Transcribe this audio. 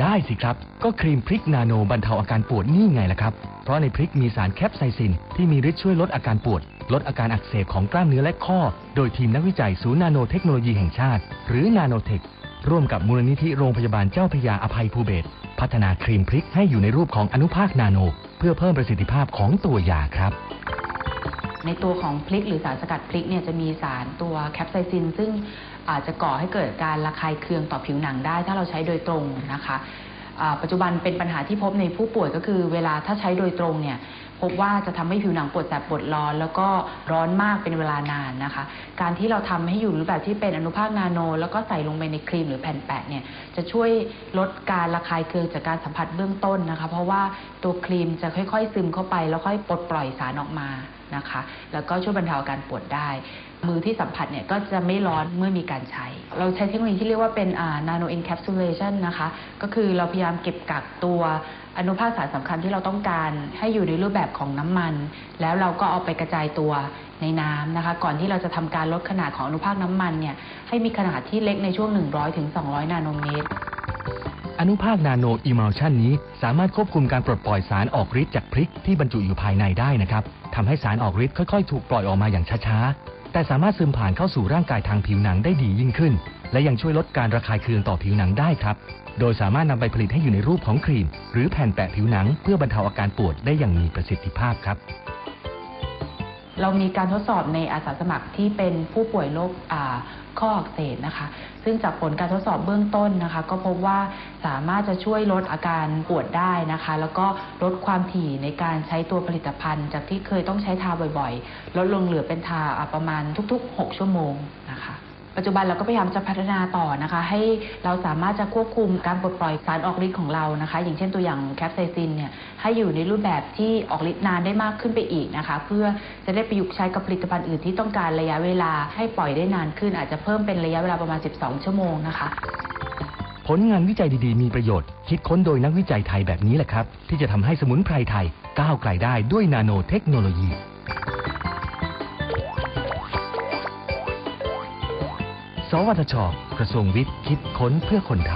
ได้สิครับ ก็ครีมพริกนาโนบรรเทาอาการปวดนี่ไงล่ะครับ เพราะในพริกมีสารแคปไซซิน ที่มีฤทธิ์ช่วยลดอาการปวด ลดอาการอักเสบของกล้ามเนื้อและข้อ โดยทีมนักวิจัยศูนย์นาโนเทคโนโลยีแห่งชาติ หรือนาโนเทค ร่วมกับมูลนิธิโรงพยาบาลเจ้าพยาอภัยภูเบศพัฒนาครีมพริกให้อยู่ในรูปของอนุภาคนาโน เพื่อเพิ่มประสิทธิภาพของตัวยาครับ ในตัวของพริกหรือสารสกัดพริกเนี่ยจะมีสารตัวแคปไซซิน ซึ่งอาจจะก่อให้เกิดการระคายเคืองต่อผิวหนังได้ ถ้าเราใช้โดยตรงนะคะปัจจุบันเป็นปัญหาที่พบในผู้ป่วยก็คือ เวลาถ้าใช้โดยตรงเนี่ย พบว่าจะทำให้ผิวหนังปวดแสบปวดร้อน แล้วก็ร้อนมากเป็นเวลานานนะคะ การที่เราทำให้อยู่รูปแบบที่เป็นอนุภาคนาโน แล้วก็ใส่ลงไปในครีมหรือแผ่นแปะเนี่ยจะช่วยลดการระคายเคืองจากการสัมผัสเบื้องต้นนะคะ เพราะว่าตัวครีมจะค่อยๆ ซึมเข้าไป แล้วค่อยปลดปล่อยสารออกมานะคะ แล้วก็ช่วยบรรเทาอาการปวดได้มือที่สัมผัสเนี่ยก็จะไม่ร้อนเมื่อมีการใช้ เราใช้เทคโนโลยีที่เรียกว่าเป็น nano encapsulation นะคะ ก็คือเราพยายามเก็บกักตัวอนุภาคสารสำคัญที่เราต้องการให้อยู่ในรูปแบบของน้ำมัน แล้วเราก็เอาไปกระจายตัวในน้ำนะคะ ก่อนที่เราจะทำการลดขนาดของอนุภาคน้ำมันเนี่ยให้มีขนาดที่เล็กในช่วง 100ถึง200นาโนเมตรอนุภาคนาโนอิมัลชันนี้ สามารถควบคุมการปลดปล่อยสารออกฤทธิ์จากพริกที่บรรจุอยู่ภายในได้นะครับทำให้สารออกฤทธิ์ค่อยๆ ถูกปล่อยออกมาอย่างช้าๆ แต่สามารถซึมผ่านเข้าสู่ร่างกายทางผิวหนังได้ดียิ่งขึ้น และยังช่วยลดการระคายเคืองต่อผิวหนังได้ครับ โดยสามารถนำไปผลิตให้อยู่ในรูปของครีม หรือแผ่นแปะผิวหนัง เพื่อบรรเทาอาการปวดได้อย่างมีประสิทธิภาพครับ เรามีการทดสอบในอาสาสมัครที่เป็นผู้ป่วยโรคข้ออักเสบนะคะ ซึ่งจากผลการทดสอบเบื้องต้นนะคะ ก็พบว่าสามารถจะช่วยลดอาการปวดได้นะคะ แล้วก็ลดความถี่ในการใช้ตัวผลิตภัณฑ์ จากที่เคยต้องใช้ทาบ่อยๆ ลดลงเหลือเป็นทาอ่าประมาณทุก ๆ 6 ชั่วโมงนะคะ ปัจจุบันเราก็พยายามจะพัฒนาต่อนะคะ ให้เราสามารถจะควบคุมการปลดปล่อยสารออกฤทธิ์ของเรานะคะ อย่างเช่นตัวอย่างแคปไซซินเนี่ยให้อยู่ในรูปแบบที่ออกฤทธิ์นานได้มากขึ้นไปอีกนะคะ เพื่อจะได้ประยุกต์ใช้กับผลิตภัณฑ์อื่นที่ต้องการระยะเวลาให้ปล่อยได้นานขึ้น อาจจะเพิ่มเป็นระยะเวลาประมาณ 12 ชั่วโมงนะคะ ผลงานวิจัยดีๆ มีประโยชน์ คิดค้นโดยนักวิจัยไทยแบบนี้แหละครับ ที่จะทำให้สมุนไพรไทยก้าวไกลได้ด้วยนาโนเทคโนโลยี สวทช กระทรวงวิทย์คิดค้นเพื่อคนไทย